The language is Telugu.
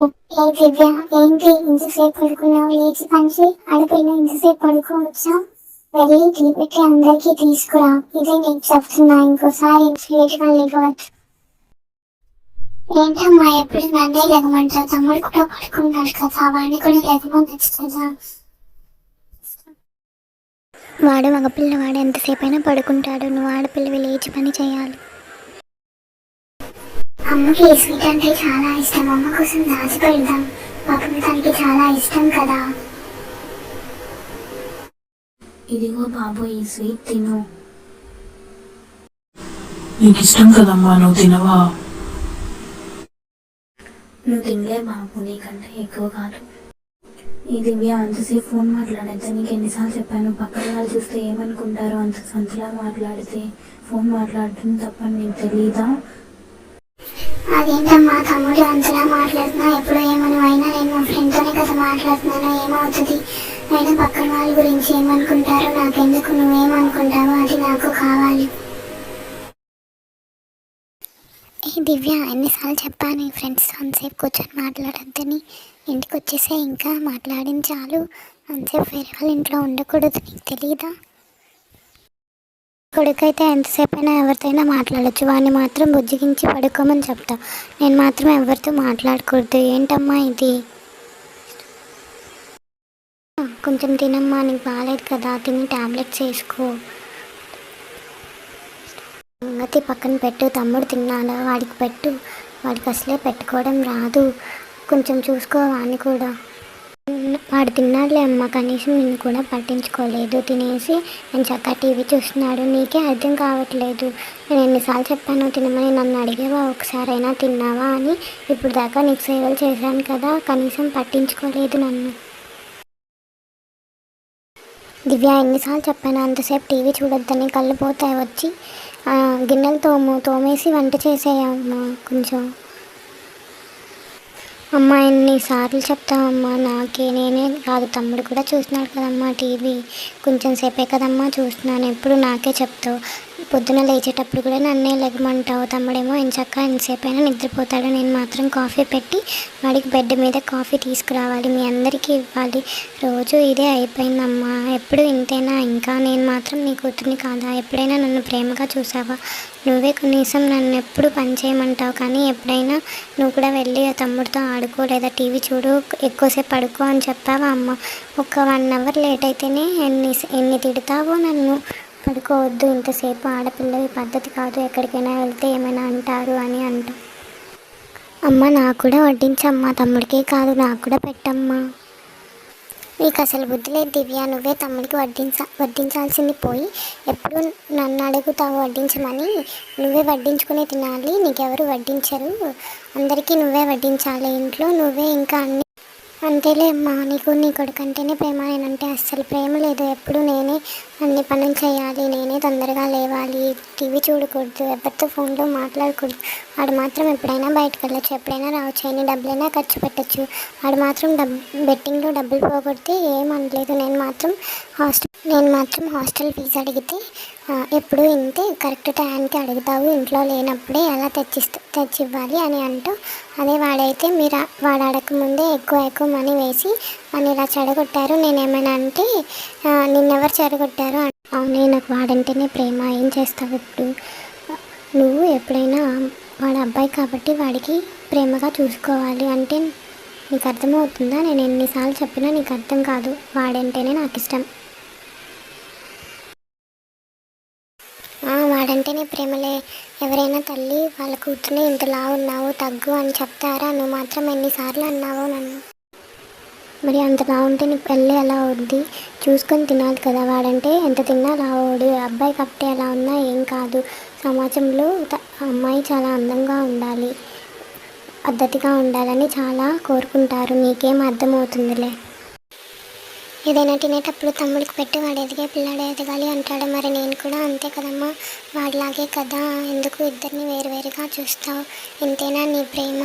ఏ దివ్య ఏంటి ఇంతసేపు పడుకున్నావు? లేచి పంచి ఆడపిల్ల ఇంతసేపు పడుకోవచ్చా? వెళ్ళి టీ పెట్టి అందరికీ తీసుకురా. ఇదే నీకు చెప్తున్నా ఇంకోసారి లేట్గా లేకపోవచ్చు ఏంటమ్మా ఎప్పుడు నన్నే లెగమంటా తమ్ముడు కూడా పడుకున్నాడు కదా వాడిని కూడా లెగమనొచ్చు కదా వాడు మగపిల్ల వాడు ఎంతసేపు అయినా పడుకుంటాడు. నువ్వు ఆడపిల్లవి లేచి పని చేయాలి. అమ్మకి ఈ స్వీట్ అంటే చాలా ఇష్టం. అమ్మ కోసం దాచి పెడదాం పాపం తనకి చాలా ఇష్టం కదా. ఇదిగో బాబు ఈ స్వీట్ తిను. నీకు ఇష్టం కదమ్మా నువ్వు తినవా? నువ్వు తినలే బాబు నీకంటే ఎక్కువ కాదు. ఈ దివ్య అంతసేపు ఫోన్ మాట్లాడద్దు. నీకు ఎన్నిసార్లు చెప్పాను పక్కన వాళ్ళు చూస్తే ఏమనుకుంటారో అంత సంతలా మాట్లాడితే ఫోన్ మాట్లాడటం తప్ప నీకు తెలీదా? అదేంటమ్మా తమ్ముడు అంతలా మాట్లాడుతున్నా. ఎప్పుడు ఏమను అయినా నేను మా ఫ్రెండ్తోనే కదా మాట్లాడుతున్నాను ఏమవుతుంది అయినా పక్కన వాళ్ళ గురించి ఏమనుకుంటారో నాకెందుకు నువ్వేమనుకుంటావో అది నాకు కావాలి. ఏ దివ్య ఎన్నిసార్లు చెప్పాను నీ ఫ్రెండ్స్ అంతసేపు కూర్చొని మాట్లాడద్దని. ఇంటికి వచ్చేసే ఇంకా మాట్లాడింది చాలు అంతసేపు వేరే వాళ్ళ ఇంట్లో ఉండకూడదు నీకు తెలియదా కొడుకైతే ఎంతసేపైనా ఎవరితోనైనా మాట్లాడచ్చు. వాడిని మాత్రం బుజ్జిగించి పడుకోమని చెప్తా. నేను మాత్రం ఎవరితో మాట్లాడకూడదు. ఏంటమ్మా ఇది? కొంచెం తినమ్మా. నీకు బాగాలేదు కదా. తిని టాబ్లెట్స్ వేసుకో. సంగతి పక్కన పెట్టు. తమ్ముడు తిన్నాడు? వాడికి పెట్టు. వాడికి అసలే పెట్టుకోవడం రాదు. కొంచెం చూసుకో వాడిని కూడా. వాడు తిన్నాడులే అమ్మ. కనీసం నేను కూడా పట్టించుకోలేదు. తినేసి నేను చక్కగా టీవీ చూస్తున్నాడు. నీకే అర్థం కావట్లేదు. నేను ఎన్నిసార్లు చెప్పాను తినమని నన్ను అడిగేవా? ఒకసారైనా తిన్నావా అని ఇప్పుడు దాకా నీకు సేవలు చేశాను కదా. కనీసం పట్టించుకోలేదు నన్ను. దివ్య ఎన్నిసార్లు చెప్పాను? అంతసేపు టీవీ చూడొద్దని కళ్ళు పోతాయి వచ్చి. గిన్నెలు తోము తోమేసి వంట చేసేయమ్మా కొంచెం. అమ్మ ఎన్నిసార్లు చెప్తావమ్మా? నాకే నేనే కాదు తమ్ముడు కూడా చూస్తున్నాడు కదమ్మా టీవీ. కొంచెం సేపే కదమ్మా చూస్తున్నాను. ఎప్పుడు నాకే చెప్తావు? పొద్దున లేచేటప్పుడు కూడా నన్నే లెగమంటావు తమ్ముడేమో ఎంచక్క ఎంతసేపైనా అయినా నిద్రపోతాడు. నేను మాత్రం కాఫీ పెట్టి వాడికి బెడ్ మీద కాఫీ తీసుకురావాలి మీ అందరికీ ఇవ్వాలి. రోజు ఇదే అయిపోయిందమ్మా. ఎప్పుడు ఇంతేనా ఇంకా నేను మాత్రం నీ కూతుర్ని కాదా? ఎప్పుడైనా నన్ను ప్రేమగా చూసావా? నువ్వే కనీసం నన్ను ఎప్పుడు పని చేయమంటావు? కానీ ఎప్పుడైనా నువ్వు కూడా వెళ్ళి ఆ తమ్ముడితో ఆడుకో లేదా టీవీ చూడు ఎక్కువసేపు పడుకో అని చెప్పావా అమ్మ? ఒక వన్ అవర్ లేట్ అయితేనే ఎన్ని ఎన్ని తిడతావో నన్ను. పడుకోవద్దు ఇంతసేపు ఆడపిల్లవి పద్ధతి కాదు. ఎక్కడికైనా వెళ్తే ఏమైనా అంటారు అని అంట. అమ్మ నాకు కూడా వడ్డించమ్మా. తమ్ముడికే కాదు నాకు కూడా పెట్టమ్మా. నీకు అసలు బుద్ధి లేదు దివ్య. నువ్వే తమ్ముడికి వడ్డించ వడ్డించాల్సింది పోయి ఎప్పుడు నన్ను అడుగుతావు వడ్డించమని. నువ్వే వడ్డించుకునే తినాలి. నీకెవరు వడ్డించరు. అందరికీ నువ్వే వడ్డించాలి. ఇంట్లో నువ్వే ఇంకా అన్ని అంతేలే అమ్మా నీకు నీ కొడుకు అంటేనే ప్రేమ నేనంటే అస్సలు ప్రేమ లేదు. ఎప్పుడు నేనే అన్ని పనులు చేయాలి నేనే తొందరగా లేవాలి. టీవీ చూడకూడదు ఎవరితో ఫోన్లో మాట్లాడకూడదు. వాడు మాత్రం ఎప్పుడైనా బయటకు వెళ్ళచ్చు ఎప్పుడైనా రావచ్చు. ఎన్ని డబ్బులైనా ఖర్చు పెట్టచ్చు. వాడు మాత్రం డబ్ బెట్టింగ్లో డబ్బులు పోగొడితే ఏమనలేదు నేను మాత్రం హాస్టల్ నేను మాత్రం హాస్టల్ ఫీజు అడిగితే ఎప్పుడు ఇంతే కరెక్ట్ టైంకి అడుగుతావు. ఇంట్లో లేనప్పుడే ఎలా తెచ్చిస్తా తెచ్చివ్వాలి అని అంటూ అదే వాడైతే మీరు వాడు అడగకముందే ఎక్కువ ఎక్కువ మనీ వేసి నన్ను ఇలా చెడగొట్టారు. నేను ఏమైనా అంటే నిన్నెవరు చెడగొట్టారు అవునే నాకు వాడంటేనే ప్రేమ. ఏం చేస్తావు ఇప్పుడు? నువ్వు ఎప్పుడైనా వాడు అబ్బాయి కాబట్టి వాడికి ప్రేమగా చూసుకోవాలి అంటే నీకు అర్థమవుతుందా? నేను ఎన్నిసార్లు చెప్పినా నీకు అర్థం కాదు. వాడంటేనే నాకు ఇష్టం వాడంటేనే ప్రేమలే. ఎవరైనా తల్లి వాళ్ళ కూతురునే ఇంతలా ఉన్నావు తగ్గు అని చెప్తారా? నువ్వు మాత్రం ఎన్నిసార్లు అన్నావో నన్ను? మరి అంత బాగుంటే నీకు పెళ్ళి ఎలా అవుద్ది? చూసుకొని తినాలి కదా వాడంటే. ఎంత తిన్నా లావోడు అబ్బాయి కాబట్టి ఎలా ఉన్నా ఏం కాదు. సమాజంలో అమ్మాయి చాలా అందంగా ఉండాలి. పద్ధతిగా ఉండాలని చాలా కోరుకుంటారు. నీకేం అర్థమవుతుందిలే? ఏదైనా తినేటప్పుడు తమ్ముడికి పెట్టి వాడు ఎదిగే పిల్లాడు ఎదగాలి అంటాడు. మరి నేను కూడా అంతే కదమ్మా. వాడిలాగే కదా. ఎందుకు ఇద్దరిని వేరువేరుగా చూస్తావు? ఇంతేనా నీ ప్రేమ?